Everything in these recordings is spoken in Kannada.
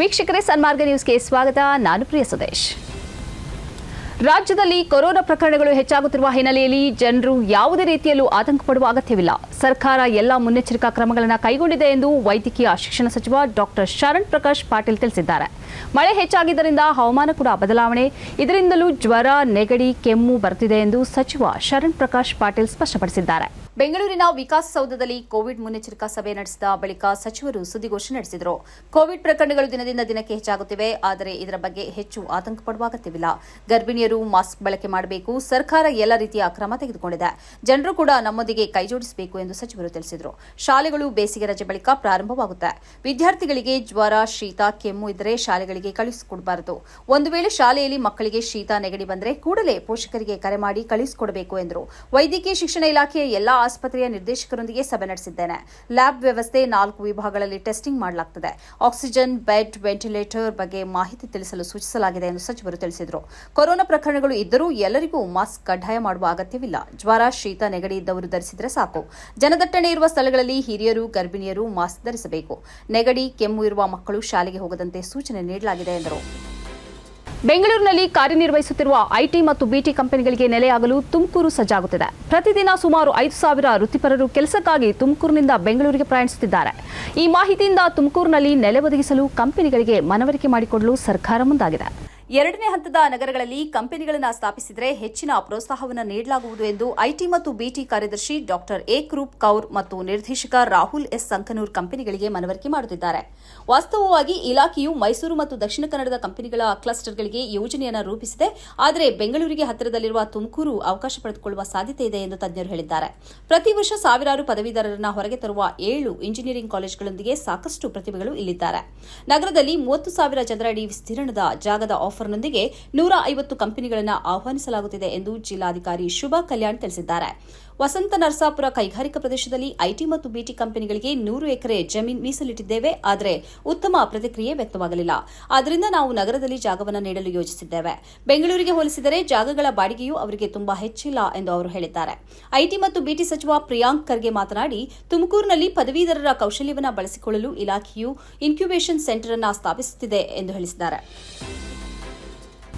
ವೀಕ್ಷಕರೇ ಸನ್ಮಾರ್ಗ ನ್ಯೂಸ್ಗೆ ಸ್ವಾಗತ. ನಾನು ಪ್ರಿಯ ಸುದೇಶ್. ರಾಜ್ಯದಲ್ಲಿ ಕೊರೋನಾ ಪ್ರಕರಣಗಳು ಹೆಚ್ಚಾಗುತ್ತಿರುವ ಹಿನ್ನೆಲೆಯಲ್ಲಿ ಜನರು ಯಾವುದೇ ರೀತಿಯಲ್ಲೂ ಆತಂಕ ಪಡುವ ಅಗತ್ಯವಿಲ್ಲ. ಸರ್ಕಾರ ಎಲ್ಲ ಮುನ್ನೆಚ್ಚರಿಕಾ ಕ್ರಮಗಳನ್ನು ಕೈಗೊಂಡಿದೆ ಎಂದು ವೈದ್ಯಕೀಯ ಶಿಕ್ಷಣ ಸಚಿವ ಡಾಕ್ಟರ್ ಶರಣ್ ಪ್ರಕಾಶ್ ಪಾಟೀಲ್ ತಿಳಿಸಿದ್ದಾರೆ. ಮಳೆ ಹೆಚ್ಚಾಗಿದ್ದರಿಂದ ಹವಾಮಾನ ಕೂಡ ಬದಲಾವಣೆ. ಇದರಿಂದಲೂ ಜ್ವರ, ನೆಗಡಿ, ಕೆಮ್ಮು ಬರ್ತಿದೆ ಎಂದು ಸಚಿವ ಶರಣ್ ಪ್ರಕಾಶ್ ಪಾಟೀಲ್ ಸ್ಪಷ್ಟಪಡಿಸಿದ್ದಾರೆ. ಬೆಂಗಳೂರಿನ ವಿಕಾಸಸೌಧದಲ್ಲಿ ಕೋವಿಡ್ ಮುನ್ನೆಚ್ಚರಿಕಾ ಸಭೆ ನಡೆಸಿದ ಬಳಿಕ ಸಚಿವರು ಸುದ್ದಿಗೋಷ್ಠಿ ನಡೆಸಿದರು. ಕೋವಿಡ್ ಪ್ರಕರಣಗಳು ದಿನದಿಂದ ದಿನಕ್ಕೆ ಹೆಚ್ಚಾಗುತ್ತಿವೆ, ಆದರೆ ಇದರ ಬಗ್ಗೆ ಹೆಚ್ಚು ಆತಂಕ ಪಡುವ ಅಗತ್ಯವಿಲ್ಲ. ಗರ್ಭಿಣಿಯರು ಮಾಸ್ಕ್ ಬಳಕೆ ಮಾಡಬೇಕು, ಸರ್ಕಾರ ಎಲ್ಲ ರೀತಿಯ ಕ್ರಮ ತೆಗೆದುಕೊಂಡಿದೆ. ಜನರು ಕೂಡ ನಮ್ಮೊಂದಿಗೆ ಕೈಜೋಡಿಸಬೇಕು ಎಂದು ಸಚಿವರು ತಿಳಿಸಿದರು. ಶಾಲೆಗಳು ಬೇಸಿಗೆ ರಜೆ ಬಳಿಕ ಪ್ರಾರಂಭವಾಗುತ್ತೆ. ವಿದ್ಯಾರ್ಥಿಗಳಿಗೆ ಜ್ವರ, ಶೀತ, ಕೆಮ್ಮು ಇದ್ದರೆ ಶಾಲೆಗಳಿಗೆ ಕಳುಹಿಸಿಕೊಡಬಾರದು. ಒಂದು ವೇಳೆ ಶಾಲೆಯಲ್ಲಿ ಮಕ್ಕಳಿಗೆ ಶೀತ ನೆಗಡಿ ಬಂದರೆ ಕೂಡಲೇ ಪೋಷಕರಿಗೆ ಕರೆ ಮಾಡಿ ಕಳುಹಿಸಿಕೊಡಬೇಕು ಎಂದರು. ವೈದ್ಯಕೀಯ ಶಿಕ್ಷಣ ಇಲಾಖೆಯ ಎಲ್ಲಾ ಆಸ್ಪತ್ರೆಯ ನಿರ್ದೇಶಕರೊಂದಿಗೆ ಸಭೆ ನಡೆಸಿದ್ದೇನೆ. ಲ್ಯಾಬ್ ವ್ಯವಸ್ಥೆ ನಾಲ್ಕು ವಿಭಾಗಗಳಲ್ಲಿ ಟೆಸ್ಟಿಂಗ್ ಮಾಡಲಾಗುತ್ತದೆ ಆಕ್ಸಿಜನ್, ಬೆಡ್, ವೆಂಟಿಲೇಟರ್ ಬಗ್ಗೆ ಮಾಹಿತಿ ತಿಳಿಸಲು ಸೂಚಿಸಲಾಗಿದೆ ಎಂದು ಸಚಿವರು ತಿಳಿಸಿದರು. ಕೊರೋನಾ ಪ್ರಕರಣಗಳು ಇದ್ದರೂ ಎಲ್ಲರಿಗೂ ಮಾಸ್ಕ್ ಕಡ್ಡಾಯ ಮಾಡುವ ಅಗತ್ಯವಿಲ್ಲ. ಜ್ವರ, ಶೀತ, ನೆಗಡಿ ಇದ್ದವರು ಧರಿಸಿದರೆ ಸಾಕು. ಜನದಟ್ಟಣೆ ಇರುವ ಸ್ಥಳಗಳಲ್ಲಿ ಹಿರಿಯರು, ಗರ್ಭಿಣಿಯರು ಮಾಸ್ಕ್ ಧರಿಸಬೇಕು. ನೆಗಡಿ, ಕೆಮ್ಮು ಇರುವ ಮಕ್ಕಳು ಶಾಲೆಗೆ ಹೋಗದಂತೆ ಸೂಚನೆ ನೀಡಲಾಗಿದೆ ಎಂದರು. ಬೆಂಗಳೂರಿನಲ್ಲಿ ಕಾರ್ಯನಿರ್ವಹಿಸುತ್ತಿರುವ ಐಟಿ ಮತ್ತು ಬಿಟಿ ಕಂಪನಿಗಳಿಗೆ ನೆಲೆಯಾಗಲು ತುಮಕೂರು ಸಜ್ಜಾಗುತ್ತಿದೆ. ಪ್ರತಿದಿನ ಸುಮಾರು ಐದು ಸಾವಿರ ವೃತ್ತಿಪರರು ಕೆಲಸಕ್ಕಾಗಿ ತುಮಕೂರಿನಿಂದ ಬೆಂಗಳೂರಿಗೆ ಪ್ರಯಾಣಿಸುತ್ತಿದ್ದಾರೆ. ಈ ಮಾಹಿತಿಯಿಂದ ತುಮಕೂರಿನಲ್ಲಿ ನೆಲೆ ಒದಗಿಸಲು ಕಂಪನಿಗಳಿಗೆ ಮನವರಿಕೆ ಮಾಡಿಕೊಡಲು ಸರ್ಕಾರ ಮುಂದಾಗಿದೆ. ಎರಡನೇ ಹಂತದ ನಗರಗಳಲ್ಲಿ ಕಂಪನಿಗಳನ್ನು ಸ್ಥಾಪಿಸಿದರೆ ಹೆಚ್ಚಿನ ಪ್ರೋತ್ಸಾಹವನ್ನು ನೀಡಲಾಗುವುದು ಎಂದು ಐಟಿ ಮತ್ತು ಬಿಟಿ ಕಾರ್ಯದರ್ಶಿ ಡಾಕ್ಟರ್ ಏಕ್ರೂಪ್ ಕೌರ್ ಮತ್ತು ನಿರ್ದೇಶಕ ರಾಹುಲ್ ಎಸ್ ಸಂಕನೂರ್ ಕಂಪನಿಗಳಿಗೆ ಮನವರಿಕೆ ಮಾಡುತ್ತಿದ್ದಾರೆ. ವಾಸ್ತವವಾಗಿ ಇಲಾಖೆಯು ಮೈಸೂರು ಮತ್ತು ದಕ್ಷಿಣ ಕನ್ನಡದ ಕಂಪನಿಗಳ ಕ್ಲಸ್ಟರ್ಗಳಿಗೆ ಯೋಜನೆಯನ್ನು ರೂಪಿಸಿದೆ. ಆದರೆ ಬೆಂಗಳೂರಿಗೆ ಹತ್ತಿರದಲ್ಲಿರುವ ತುಮಕೂರು ಅವಕಾಶ ಪಡೆದುಕೊಳ್ಳುವ ಸಾಧ್ಯತೆ ಇದೆ ಎಂದು ತಜ್ಞರು ಹೇಳಿದ್ದಾರೆ. ಪ್ರತಿ ವರ್ಷ ಸಾವಿರಾರು ಪದವೀಧರರನ್ನ ಹೊರಗೆ ತರುವ ಏಳು ಇಂಜಿನಿಯರಿಂಗ್ ಕಾಲೇಜುಗಳೊಂದಿಗೆ ಸಾಕಷ್ಟು ಪ್ರತಿಭೆಗಳು ಇಲ್ಲಿದ್ದಾರೆ. ನಗರದಲ್ಲಿ ಮೂವತ್ತು ಸಾವಿರ ಚದರಡಿ ವಿಸ್ತೀರ್ಣದ ಜಾಗದ ಆಫರ್ನೊಂದಿಗೆ ನೂರ ಐವತ್ತು ಕಂಪನಿಗಳನ್ನು ಆಹ್ವಾನಿಸಲಾಗುತ್ತಿದೆ ಎಂದು ಜಿಲ್ಲಾಧಿಕಾರಿ ಶುಭಾ ಕಲ್ಯಾಣ್ ತಿಳಿಸಿದ್ದಾರೆ. ವಸಂತ ನರಸಾಪುರ ಕೈಗಾರಿಕಾ ಪ್ರದೇಶದಲ್ಲಿ ಐಟಿ ಮತ್ತು ಬಿಟಿ ಕಂಪನಿಗಳಿಗೆ ನೂರು ಎಕರೆ ಜಮೀನು ಮೀಸಲಿಟ್ಟಿದ್ದೇವೆ. ಆದರೆ ಉತ್ತಮ ಪ್ರತಿಕ್ರಿಯೆ ವ್ಯಕ್ತವಾಗಲಿಲ್ಲ. ಆದ್ದರಿಂದ ನಾವು ನಗರದಲ್ಲಿ ಜಾಗವನ್ನು ನೀಡಲು ಯೋಜಿಸಿದ್ದೇವೆ. ಬೆಂಗಳೂರಿಗೆ ಹೋಲಿಸಿದರೆ ಜಾಗಗಳ ಬಾಡಿಗೆಯೂ ಅವರಿಗೆ ತುಂಬಾ ಹೆಚ್ಚಿಲ್ಲ ಎಂದು ಅವರು ಹೇಳಿದ್ದಾರೆ. ಐಟಿ ಮತ್ತು ಬಿಟಿ ಸಚಿವ ಪ್ರಿಯಾಂಕ್ ಖರ್ಗೆ ಮಾತನಾಡಿ, ತುಮಕೂರಿನಲ್ಲಿ ಪದವೀಧರರ ಕೌಶಲ್ಯವನ್ನು ಬಳಸಿಕೊಳ್ಳಲು ಇಲಾಖೆಯು ಇನ್ಕ್ಯುಬೇಷನ್ ಸೆಂಟರ್ ಅನ್ನು ಸ್ಥಾಪಿಸುತ್ತಿದೆ ಎಂದು ಹೇಳಿದ್ದಾರೆ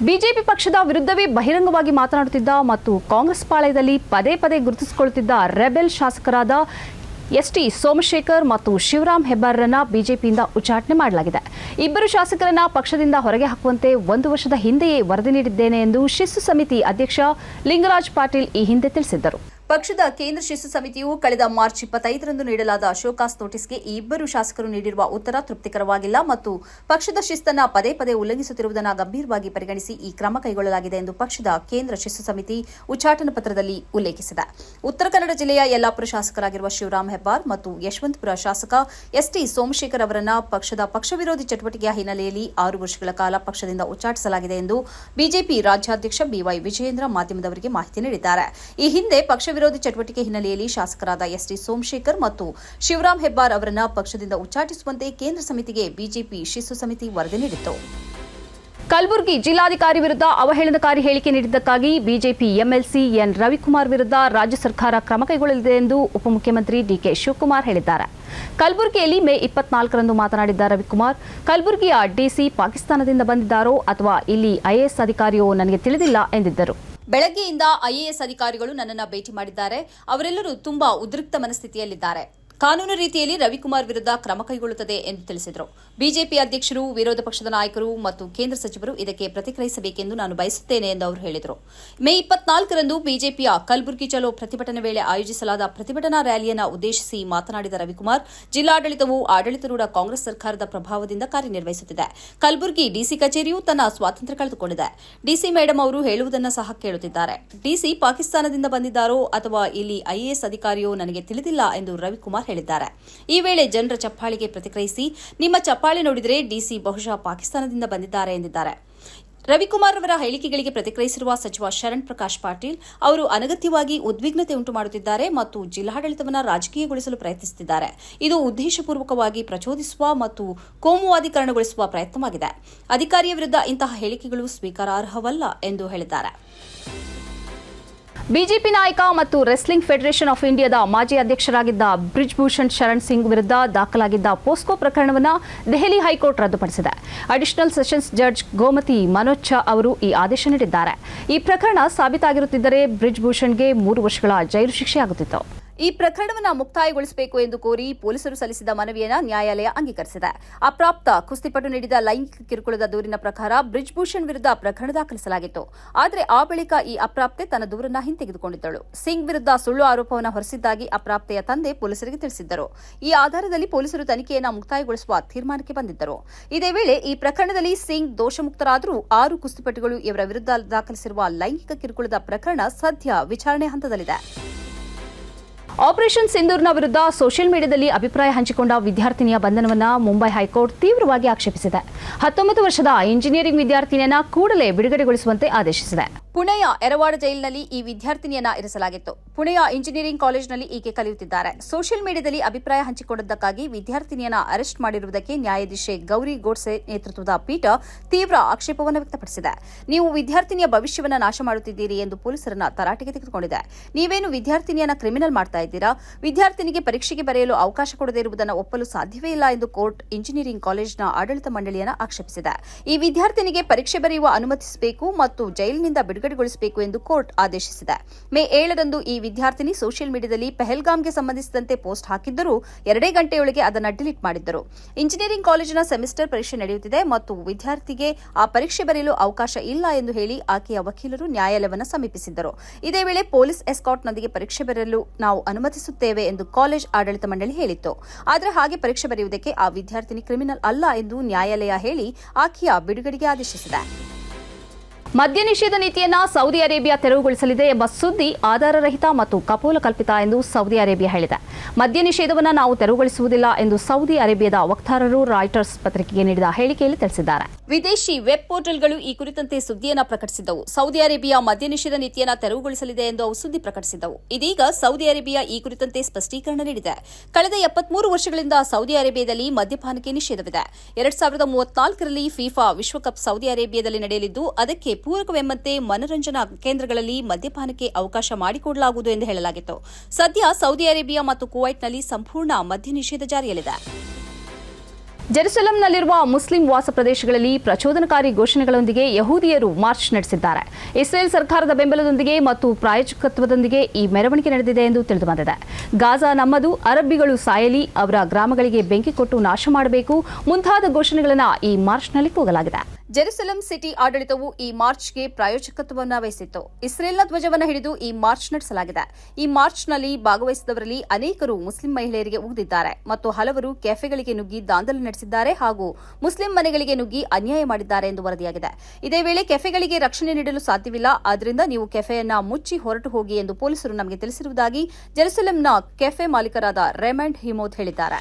ಬಿಜೆಪಿ ಪಕ್ಷದ ವಿರುದ್ಧವೇ ಬಹಿರಂಗವಾಗಿ ಮಾತನಾಡುತ್ತಿದ್ದ ಮತ್ತು ಕಾಂಗ್ರೆಸ್ ಪಾಳಯದಲ್ಲಿ ಪದೇ ಪದೇ ಗುರುತಿಸಿಕೊಳ್ಳುತ್ತಿದ್ದ ರೆಬೆಲ್ ಶಾಸಕರಾದ ಎಸ್ಟಿ ಸೋಮಶೇಖರ್ ಮತ್ತು ಶಿವರಾಮ್ ಹೆಬ್ಬಾರ್ರನ್ನ ಬಿಜೆಪಿಯಿಂದ ಉಚ್ಚಾಟನೆ ಮಾಡಲಾಗಿದೆ. ಇಬ್ಬರು ಶಾಸಕರನ್ನ ಪಕ್ಷದಿಂದ ಹೊರಗೆ ಹಾಕುವಂತೆ ಒಂದು ವರ್ಷದ ಹಿಂದೆಯೇ ವರದಿ ನೀಡಿದ್ದೇನೆ ಎಂದು ಶಿಸ್ತು ಸಮಿತಿ ಅಧ್ಯಕ್ಷ ಲಿಂಗರಾಜ್ ಪಾಟೀಲ್ ಈ ಹಿಂದೆ ತಿಳಿಸಿದ್ದರು. ಪಕ್ಷದ ಕೇಂದ್ರ ಶಿಸ್ತು ಸಮಿತಿಯು ಕಳೆದ ಮಾರ್ಚ್ ಇಪ್ಪತ್ತೈದರಂದು ನೀಡಲಾದ ಅಶೋಕಾಸ್ ನೋಟಿಸ್ಗೆ ಈ ಇಬ್ಬರು ಶಾಸಕರು ನೀಡಿರುವ ಉತ್ತರ ತೃಪ್ತಿಕರವಾಗಿಲ್ಲ ಮತ್ತು ಪಕ್ಷದ ಶಿಸ್ತನ್ನು ಪದೇ ಪದೇ ಉಲ್ಲಂಘಿಸುತ್ತಿರುವುದನ್ನು ಗಂಭೀರವಾಗಿ ಪರಿಗಣಿಸಿ ಈ ಕ್ರಮ ಕೈಗೊಳ್ಳಲಾಗಿದೆ ಎಂದು ಪಕ್ಷದ ಕೇಂದ್ರ ಶಿಸ್ತು ಸಮಿತಿ ಉಚ್ಚಾಟನಾ ಪತ್ರದಲ್ಲಿ ಉಲ್ಲೇಖಿಸಿದೆ. ಉತ್ತರ ಕನ್ನಡ ಜಿಲ್ಲೆಯ ಯಲ್ಲಾಪುರ ಶಾಸಕರಾಗಿರುವ ಶಿವರಾಮ್ ಹೆಬ್ಬಾರ್ ಮತ್ತು ಯಶವಂತಪುರ ಶಾಸಕ ಎಸ್ಟಿ ಸೋಮಶೇಖರ್ ಅವರನ್ನ ಪಕ್ಷದ ಪಕ್ಷ ವಿರೋಧಿ ಚಟುವಟಿಕೆಯ ಹಿನ್ನೆಲೆಯಲ್ಲಿ ಆರು ವರ್ಷಗಳ ಕಾಲ ಪಕ್ಷದಿಂದ ಉಚ್ಚಾಟಿಸಲಾಗಿದೆ ಎಂದು ಬಿಜೆಪಿ ರಾಜ್ಯಾಧ್ಯಕ್ಷ ಬಿವೈ ವಿಜಯೇಂದ್ರ ಮಾಧ್ಯಮದವರಿಗೆ ಮಾಹಿತಿ ನೀಡಿದ್ದಾರೆ. ಈ ಹಿಂದೆ ಪಕ್ಷ ವಿರೋಧಿ ಚಟುವಟಿಕೆ ಹಿನ್ನೆಲೆಯಲ್ಲಿ ಶಾಸಕರಾದ ಎಸ್ಟಿ ಸೋಮಶೇಖರ್ ಮತ್ತು ಶಿವರಾಮ್ ಹೆಬ್ಬಾರ್ ಅವರನ್ನು ಪಕ್ಷದಿಂದ ಉಚ್ಚಾಟಿಸುವಂತೆ ಕೇಂದ್ರ ಸಮಿತಿಗೆ ಬಿಜೆಪಿ ಶಿಸ್ತು ಸಮಿತಿ ವರದಿ ನೀಡಿತ್ತು. ಕಲಬುರಗಿ ಜಿಲ್ಲಾಧಿಕಾರಿ ವಿರುದ್ಧ ಅವಹೇಳನಕಾರಿ ಹೇಳಿಕೆ ನೀಡಿದ್ದಕ್ಕಾಗಿ ಬಿಜೆಪಿ ಎಂಎಲ್ಸಿ ಎನ್. ರವಿಕುಮಾರ್ ವಿರುದ್ಧ ರಾಜ್ಯ ಸರ್ಕಾರ ಕ್ರಮ ಕೈಗೊಳ್ಳಲಿದೆ ಎಂದು ಉಪಮುಖ್ಯಮಂತ್ರಿ ಡಿಕೆ ಶಿವಕುಮಾರ್ ಹೇಳಿದ್ದಾರೆ. ಕಲಬುರಗಿಯಲ್ಲಿ ಮೇ ಇಪ್ಪತ್ನಾಲ್ಕರಂದು ಮಾತನಾಡಿದ್ದ ರವಿಕುಮಾರ್, ಕಲಬುರಗಿಯ ಡಿಸಿ ಪಾಕಿಸ್ತಾನದಿಂದ ಬಂದಿದ್ದಾರೋ ಅಥವಾ ಇಲ್ಲಿ ಐಎಎಸ್ ಅಧಿಕಾರಿಯೋ ನನಗೆ ತಿಳಿದಿಲ್ಲ ಎಂದಿದ್ದರು. ಬೆಳಗ್ಗೆಯಿಂದ ಐಎಎಸ್ ಅಧಿಕಾರಿಗಳು ನನ್ನನ್ನು ಭೇಟಿ ಮಾಡಿದ್ದಾರೆ. ಅವರೆಲ್ಲರೂ ತುಂಬಾ ಉದ್ರಿಕ್ತ ಮನಸ್ಥಿತಿಯಲ್ಲಿದ್ದಾರೆ. ಕಾನೂನು ರೀತಿಯಲ್ಲಿ ರವಿಕುಮಾರ್ ವಿರುದ್ಧ ಕ್ರಮ ಕೈಗೊಳ್ಳುತ್ತದೆ ಎಂದು ತಿಳಿಸಿದರು. ಬಿಜೆಪಿ ಅಧ್ಯಕ್ಷರು, ವಿರೋಧ ಪಕ್ಷದ ನಾಯಕರು ಮತ್ತು ಕೇಂದ್ರ ಸಚಿವರು ಇದಕ್ಕೆ ಪ್ರತಿಕ್ರಿಯಿಸಬೇಕೆಂದು ನಾನು ಬಯಸುತ್ತೇನೆ ಎಂದು ಅವರು ಹೇಳಿದರು. ಮೇ ಇಪ್ಪತ್ನಾಲ್ಕರಂದು ಬಿಜೆಪಿಯ ಕಲಬುರಗಿ ಚಲೋ ಪ್ರತಿಭಟನೆ ವೇಳೆ ಆಯೋಜಿಸಲಾದ ಪ್ರತಿಭಟನಾ ರ್ಯಾಲಿಯನ್ನು ಉದ್ದೇಶಿಸಿ ಮಾತನಾಡಿದ ರವಿಕುಮಾರ್, ಜಿಲ್ಲಾಡಳಿತವು ಆಡಳಿತರೂಢ ಕಾಂಗ್ರೆಸ್ ಸರ್ಕಾರದ ಪ್ರಭಾವದಿಂದ ಕಾರ್ಯನಿರ್ವಹಿಸುತ್ತಿದೆ. ಕಲಬುರಗಿ ಡಿಸಿ ಕಚೇರಿಯು ತನ್ನ ಸ್ವಾತಂತ್ರ್ಯ ಕಳೆದುಕೊಂಡಿದೆ. ಡಿಸಿ ಮೇಡಂ ಅವರು ಹೇಳುವುದನ್ನು ಸಹ ಕೇಳುತ್ತಿದ್ದಾರೆ. ಡಿಸಿ ಪಾಕಿಸ್ತಾನದಿಂದ ಬಂದಿದ್ದಾರೋ ಅಥವಾ ಇಲ್ಲಿ ಐಎಎಸ್ ಅಧಿಕಾರಿಯೋ ನನಗೆ ತಿಳಿದಿಲ್ಲ ಎಂದು ರವಿಕುಮಾರ್ ಹೇಳಿದ್ದಾರೆ. ಈ ವೇಳೆ ಜನರ ಚಪ್ಪಾಳಿಗೆ ಪ್ರತಿಕ್ರಿಯಿಸಿ, ನಿಮ್ಮ ಚಪ್ಪಾಳಿ ನೋಡಿದರೆ ಡಿಸಿ ಬಹುಶಃ ಪಾಕಿಸ್ತಾನದಿಂದ ಬಂದಿದ್ದಾರೆ ಎಂದಿದ್ದಾರೆ. ರವಿಕುಮಾರ್ ಅವರ ಹೇಳಿಕೆಗಳಿಗೆ ಪ್ರತಿಕ್ರಿಯಿಸಿರುವ ಸಚಿವ ಶರಣ್ ಪ್ರಕಾಶ್ ಪಾಟೀಲ್, ಅವರು ಅನಗತ್ಯವಾಗಿ ಉದ್ವಿಗ್ನತೆ ಉಂಟು ಮಾಡುತ್ತಿದ್ದಾರೆ ಮತ್ತು ಜಿಲ್ಲಾಡಳಿತವನ್ನು ರಾಜಕೀಯಗೊಳಿಸಲು ಪ್ರಯತ್ನಿಸುತ್ತಿದ್ದಾರೆ. ಇದು ಉದ್ದೇಶಪೂರ್ವಕವಾಗಿ ಪ್ರಚೋದಿಸುವ ಮತ್ತು ಕೋಮುವಾದೀಕರಣಗೊಳಿಸುವ ಪ್ರಯತ್ನವಾಗಿದೆ. ಅಧಿಕಾರಿಯ ವಿರುದ್ಧ ಇಂತಹ ಹೇಳಿಕೆಗಳು ಸ್ವೀಕಾರಾರ್ಹವಲ್ಲ ಎಂದು ಹೇಳಿದ್ದಾರೆ. ಬಿಜೆಪಿ ನಾಯಕ ಮತ್ತು ರೆಸ್ಲಿಂಗ್ ಫೆಡರೇಷನ್ ಆಫ್ ಇಂಡಿಯಾದ ಮಾಜಿ ಅಧ್ಯಕ್ಷರಾಗಿದ್ದ ಬ್ರಿಜ್ ಭೂಷಣ್ ಶರಣ್ ಸಿಂಗ್ ವಿರುದ್ಧ ದಾಖಲಾಗಿದ್ದ ಪೋಸ್ಕೋ ಪ್ರಕರಣವನ್ನು Delhi high court ರದ್ದುಪಡಿಸಿದೆ. Additional sessions judge Gomathi Manoj ಅವರು ಈ ಆದೇಶ ನೀಡಿದ್ದಾರೆ. ಈ ಪ್ರಕರಣ ಸಾಬೀತಾಗಿರುತ್ತಿದ್ದರೆ ಬ್ರಿಜ್ ಭೂಷಣ್ಗೆ ಮೂರು ವರ್ಷಗಳ ಜೈಲು ಶಿಕ್ಷೆಯಾಗುತ್ತಿತ್ತು. ಈ ಪ್ರಕರಣವನ್ನು ಮುಕ್ತಾಯಗೊಳಿಸಬೇಕು ಎಂದು ಕೋರಿ ಪೊಲೀಸರು ಸಲ್ಲಿಸಿದ ಮನವಿಯನ್ನು ನ್ಯಾಯಾಲಯ ಅಂಗೀಕರಿಸಿದೆ. ಅಪ್ರಾಪ್ತ ಕುಸ್ತಿಪಟು ನೀಡಿದ ಲೈಂಗಿಕ ಕಿರುಕುಳದ ದೂರಿನ ಪ್ರಕಾರ ಬ್ರಿಜ್ ಭೂಷಣ್ ವಿರುದ್ಧ ಪ್ರಕರಣ ದಾಖಲಿಸಲಾಗಿತ್ತು. ಆದರೆ ಆ ಬಳಿಕ ಈ ಅಪ್ರಾಪ್ತೆ ತನ್ನ ದೂರನ್ನ ಹಿಂತೆಗೆದುಕೊಂಡಿದ್ದಳು. ಸಿಂಗ್ ವಿರುದ್ಧ ಸುಳ್ಳು ಆರೋಪವನ್ನು ಹೊರಿಸಿದ್ದಾಗಿ ಅಪ್ರಾಪ್ತೆಯ ತಂದೆ ಪೊಲೀಸರಿಗೆ ತಿಳಿಸಿದ್ದರು. ಈ ಆಧಾರದಲ್ಲಿ ಪೊಲೀಸರು ತನಿಖೆಯನ್ನು ಮುಕ್ತಾಯಗೊಳಿಸುವ ತೀರ್ಮಾನಕ್ಕೆ ಬಂದಿದ್ದರು. ಇದೇ ವೇಳೆ ಈ ಪ್ರಕರಣದಲ್ಲಿ ಸಿಂಗ್ ದೋಷಮುಕ್ತರಾದರೂ ಆರು ಕುಸ್ತಿಪಟುಗಳು ಇವರ ವಿರುದ್ಧ ದಾಖಲಿಸಿರುವ ಲೈಂಗಿಕ ಕಿರುಕುಳದ ಪ್ರಕರಣ ಸದ್ಯ ವಿಚಾರಣೆ ಹಂತದಲ್ಲಿದೆ. ಆಪರೇಷನ್ ಸಿಂಧೂರ್ನ ವಿರುದ್ಧ ಸೋಷಿಯಲ್ ಮೀಡಿಯಾದಲ್ಲಿ ಅಭಿಪ್ರಾಯ ಹಂಚಿಕೊಂಡ ವಿದ್ಯಾರ್ಥಿನಿಯ ಬಂಧನವನ್ನ ಮುಂಬೈ ಹೈಕೋರ್ಟ್ ತೀವ್ರವಾಗಿ ಆಕ್ಷೇಪಿಸಿದೆ. ಹತ್ತೊಂಬತ್ತು ವರ್ಷದ ಇಂಜಿನಿಯರಿಂಗ್ ವಿದ್ಯಾರ್ಥಿನಿಯನ್ನ ಕೂಡಲೇ ಬಿಡುಗಡೆಗೊಳಿಸುವಂತೆ ಆದೇಶಿಸಿದೆ. ಪುಣೆಯ ಎರವಾಡ ಜೈಲಿನಲ್ಲಿ ಈ ವಿದ್ಯಾರ್ಥಿನಿಯನ್ನ ಇರಿಸಲಾಗಿತ್ತು. ಪುಣೆಯ ಇಂಜಿನಿಯರಿಂಗ್ ಕಾಲೇಜಿನಲ್ಲಿ ಈಕೆ ಕಲಿಯುತ್ತಿದ್ದಾರೆ. ಸೋಷಿಯಲ್ ಮೀಡಿಯಾದಲ್ಲಿ ಅಭಿಪ್ರಾಯ ಹಂಚಿಕೊಂಡಿದ್ದಕ್ಕಾಗಿ ವಿದ್ಯಾರ್ಥಿನಿಯನ್ನ ಅರೆಸ್ಟ್ ಮಾಡಿರುವುದಕ್ಕೆ ನ್ಯಾಯಾಧೀಶೆ ಗೌರಿ ಗೋಡ್ಸೆ ನೇತೃತ್ವದ ಪೀಠ ತೀವ್ರ ಆಕ್ಷೇಪವನ್ನು ವ್ಯಕ್ತಪಡಿಸಿದೆ. ನೀವು ವಿದ್ಯಾರ್ಥಿನಿಯ ಭವಿಷ್ಯವನ್ನ ನಾಶ ಮಾಡುತ್ತಿದ್ದೀರಿ ಎಂದು ಪೊಲೀಸರನ್ನ ತರಾಟೆಗೆ ತೆಗೆದುಕೊಂಡಿದೆ. ನೀವೇನು ವಿದ್ಯಾರ್ಥಿನಿಯನ್ನ ಕ್ರಿಮಿನಲ್ ಮಾಡ್ತಾ ಇದ್ದೀರಾ? ವಿದ್ಯಾರ್ಥಿನಿಗೆ ಪರೀಕ್ಷೆಗೆ ಬರೆಯಲು ಅವಕಾಶ ಕೊಡದೇ ಇರುವುದನ್ನು ಒಪ್ಪಲು ಸಾಧ್ಯವೇ ಇಲ್ಲ ಎಂದು ಕೋರ್ಟ್ ಇಂಜಿನಿಯರಿಂಗ್ ಕಾಲೇಜ್ನ ಆಡಳಿತ ಮಂಡಳಿಯನ್ನು ಆಕ್ಷೇಪಿಸಿದೆ. ಈ ವಿದ್ಯಾರ್ಥಿನಿಗೆ ಪರೀಕ್ಷೆ ಬರೆಯುವ ಅನುಮತಿಸಬೇಕು ಮತ್ತು ಜೈಲಿನಿಂದ ಬಿಡುಗಡೆಗೊಳಿಸಬೇಕು ಎಂದು ಕೋರ್ಟ್ ಆದೇಶಿಸಿದೆ. ಮೇ ಏಳರಂದು ಈ ವಿದ್ಯಾರ್ಥಿನಿ ಸೋಷಿಯಲ್ ಮೀಡಿಯಾದಲ್ಲಿ ಪೆಹಲ್ಗಾಮ್ಗೆ ಸಂಬಂಧಿಸಿದಂತೆ ಪೋಸ್ಟ್ ಹಾಕಿದ್ದರೂ ಎರಡೇ ಗಂಟೆಯೊಳಗೆ ಅದನ್ನು ಡಿಲೀಟ್ ಮಾಡಿದ್ದರು. ಇಂಜಿನಿಯರಿಂಗ್ ಕಾಲೇಜಿನ ಸೆಮಿಸ್ಟರ್ ಪರೀಕ್ಷೆ ನಡೆಯುತ್ತಿದೆ ಮತ್ತು ವಿದ್ಯಾರ್ಥಿಗೆ ಆ ಪರೀಕ್ಷೆ ಬರೆಯಲು ಅವಕಾಶ ಇಲ್ಲ ಎಂದು ಹೇಳಿ ಆಕೆಯ ವಕೀಲರು ನ್ಯಾಯಾಲಯವನ್ನು ಸಮೀಪಿಸಿದ್ದರು. ಇದೇ ವೇಳೆ ಪೊಲೀಸ್ ಎಸ್ಕಾಟ್ನೊಂದಿಗೆ ಪರೀಕ್ಷೆ ಬರೆಯಲು ನಾವು ಅನುಮತಿಸುತ್ತೇವೆ ಎಂದು ಕಾಲೇಜ್ ಆಡಳಿತ ಮಂಡಳಿ ಹೇಳಿತ್ತು. ಆದರೆ ಹಾಗೆ ಪರೀಕ್ಷೆ ಬರೆಯುವುದಕ್ಕೆ ಆ ವಿದ್ಯಾರ್ಥಿನಿ ಕ್ರಿಮಿನಲ್ ಅಲ್ಲ ಎಂದು ನ್ಯಾಯಾಲಯ ಹೇಳಿ ಆಕೆಯ ಬಿಡುಗಡೆಗೆ ಆದೇಶಿಸಿದೆ. ಮದ್ಯ ನಿಷೇಧ ನೀತಿಯನ್ನ ಸೌದಿ ಅರೇಬಿಯಾ ತೆರವುಗೊಳಿಸಲಿದೆ ಎಂಬ ಸುದ್ದಿ ಆಧಾರರಹಿತ ಮತ್ತು ಕಪೋಲಕಲ್ಪಿತ ಎಂದು ಸೌದಿ ಅರೇಬಿಯಾ ಹೇಳಿದೆ. ಮದ್ಯ ನಿಷೇಧವನ್ನು ನಾವು ತೆರವುಗೊಳಿಸುವುದಿಲ್ಲ ಎಂದು ಸೌದಿ ಅರೇಬಿಯಾದ ವಕ್ತಾರರು ರಾಯ್ಟರ್ಸ್ ಪತ್ರಿಕೆಗೆ ನೀಡಿದ ಹೇಳಿಕೆಯಲ್ಲಿ ತಿಳಿಸಿದ್ದಾರೆ. ವಿದೇಶಿ ವೆಬ್ ಪೋರ್ಟಲ್ಗಳು ಈ ಕುರಿತಂತೆ ಸುದ್ದಿಯನ್ನು ಪ್ರಕಟಿಸಿದ್ದವು. ಸೌದಿ ಅರೇಬಿಯಾ ಮದ್ಯ ನಿಷೇಧ ನೀತಿಯನ್ನು ತೆರವುಗೊಳಿಸಲಿದೆ ಎಂದು ಅವು ಸುದ್ದಿ ಪ್ರಕಟಿಸಿದ್ದವು. ಇದೀಗ ಸೌದಿ ಅರೇಬಿಯಾ ಈ ಕುರಿತಂತೆ ಸ್ಪಷ್ಟೀಕರಣ ನೀಡಿದೆ. ಕಳೆದ ಎಪ್ಪತ್ಮೂರು ವರ್ಷಗಳಿಂದ ಸೌದಿ ಅರೇಬಿಯಾದಲ್ಲಿ ಮದ್ಯಪಾನಕ್ಕೆ ನಿಷೇಧವಿದೆ. ಎರಡ್ ಸಾವಿರದ ಮೂವತ್ನಾಲ್ಕರಲ್ಲಿ ಫಿಫಾ ವಿಶ್ವಕಪ್ ಸೌದಿ ಅರೇಬಿಯಾದಲ್ಲಿ ನಡೆಯಲಿದ್ದು, ಅದಕ್ಕೆ ಪೂರಕವೆಂಬಂತೆ ಮನರಂಜನಾ ಕೇಂದ್ರಗಳಲ್ಲಿ ಮದ್ಯಪಾನಕ್ಕೆ ಅವಕಾಶ ಮಾಡಿಕೊಡಲಾಗುವುದು ಎಂದು ಹೇಳಲಾಗಿತ್ತು. ಸದ್ಯ ಸೌದಿ ಅರೇಬಿಯಾ ಮತ್ತು ಕುವೈಟ್ನಲ್ಲಿ ಸಂಪೂರ್ಣ ಮದ್ಯ ನಿಷೇಧ ಜಾರಿಯಲ್ಲಿದೆ. ಜೆರುಸಲಂನಲ್ಲಿರುವ ಮುಸ್ಲಿಂ ವಾಸ ಪ್ರದೇಶಗಳಲ್ಲಿ ಪ್ರಚೋದನಕಾರಿ ಘೋಷಣೆಗಳೊಂದಿಗೆ ಯಹೂದಿಯರು ಮಾರ್ಚ್ ನಡೆಸಿದ್ದಾರೆ. ಇಸ್ರೇಲ್ ಸರ್ಕಾರದ ಬೆಂಬಲದೊಂದಿಗೆ ಮತ್ತು ಪ್ರಾಯೋಜಕತ್ವದೊಂದಿಗೆ ಈ ಮೆರವಣಿಗೆ ನಡೆದಿದೆ ಎಂದು ತಿಳಿದುಬಂದಿದೆ. ಗಾಜಾ ನಮ್ಮದು, ಅರಬ್ಬಿಗಳು ಸಾಯಲಿ, ಅವರ ಗ್ರಾಮಗಳಿಗೆ ಬೆಂಕಿ ಕೊಟ್ಟು ನಾಶ ಮಾಡಬೇಕು ಮುಂತಾದ ಘೋಷಣೆಗಳನ್ನು ಈ ಮಾರ್ಚ್ನಲ್ಲಿ ಕೂಗಲಾಗಿದೆ. ಜೆರುಸಲೆಂ ಸಿಟಿ ಆಡಳಿತವು ಈ ಮಾರ್ಚ್ಗೆ ಪ್ರಾಯೋಜಕತ್ವವನ್ನು ವಹಿಸಿತ್ತು. ಇಸ್ರೇಲ್ನ ಧ್ವಜವನ್ನು ಹಿಡಿದು ಈ ಮಾರ್ಚ್ ನಡೆಸಲಾಗಿದೆ. ಈ ಮಾರ್ಚ್ನಲ್ಲಿ ಭಾಗವಹಿಸಿದವರಲ್ಲಿ ಅನೇಕರು ಮುಸ್ಲಿಂ ಮಹಿಳೆಯರಿಗೆ ಉಗಿದಿದ್ದಾರೆ ಮತ್ತು ಹಲವರು ಕೆಫೆಗಳಿಗೆ ನುಗ್ಗಿ ದಾಂಧಲೆ ನಡೆಸಿದ್ದಾರೆ ಹಾಗೂ ಮುಸ್ಲಿಂ ಮನೆಗಳಿಗೆ ನುಗ್ಗಿ ಅನ್ಯಾಯ ಮಾಡಿದ್ದಾರೆ ಎಂದು ವರದಿಯಾಗಿದೆ. ಇದೇ ವೇಳೆ ಕೆಫೆಗಳಿಗೆ ರಕ್ಷಣೆ ನೀಡಲು ಸಾಧ್ಯವಿಲ್ಲ. ಆದ್ದರಿಂದ ನೀವು ಕೆಫೆಯನ್ನ ಮುಚ್ಚಿ ಹೊರಟು ಹೋಗಿ ಎಂದು ಪೊಲೀಸರು ನಮಗೆ ತಿಳಿಸಿರುವುದಾಗಿ ಜೆರುಸಲಂನ ಕೆಫೆ ಮಾಲೀಕರಾದ ರೆಮಂಡ್ ಹಿಮೋದ್ ಹೇಳಿದ್ದಾರೆ.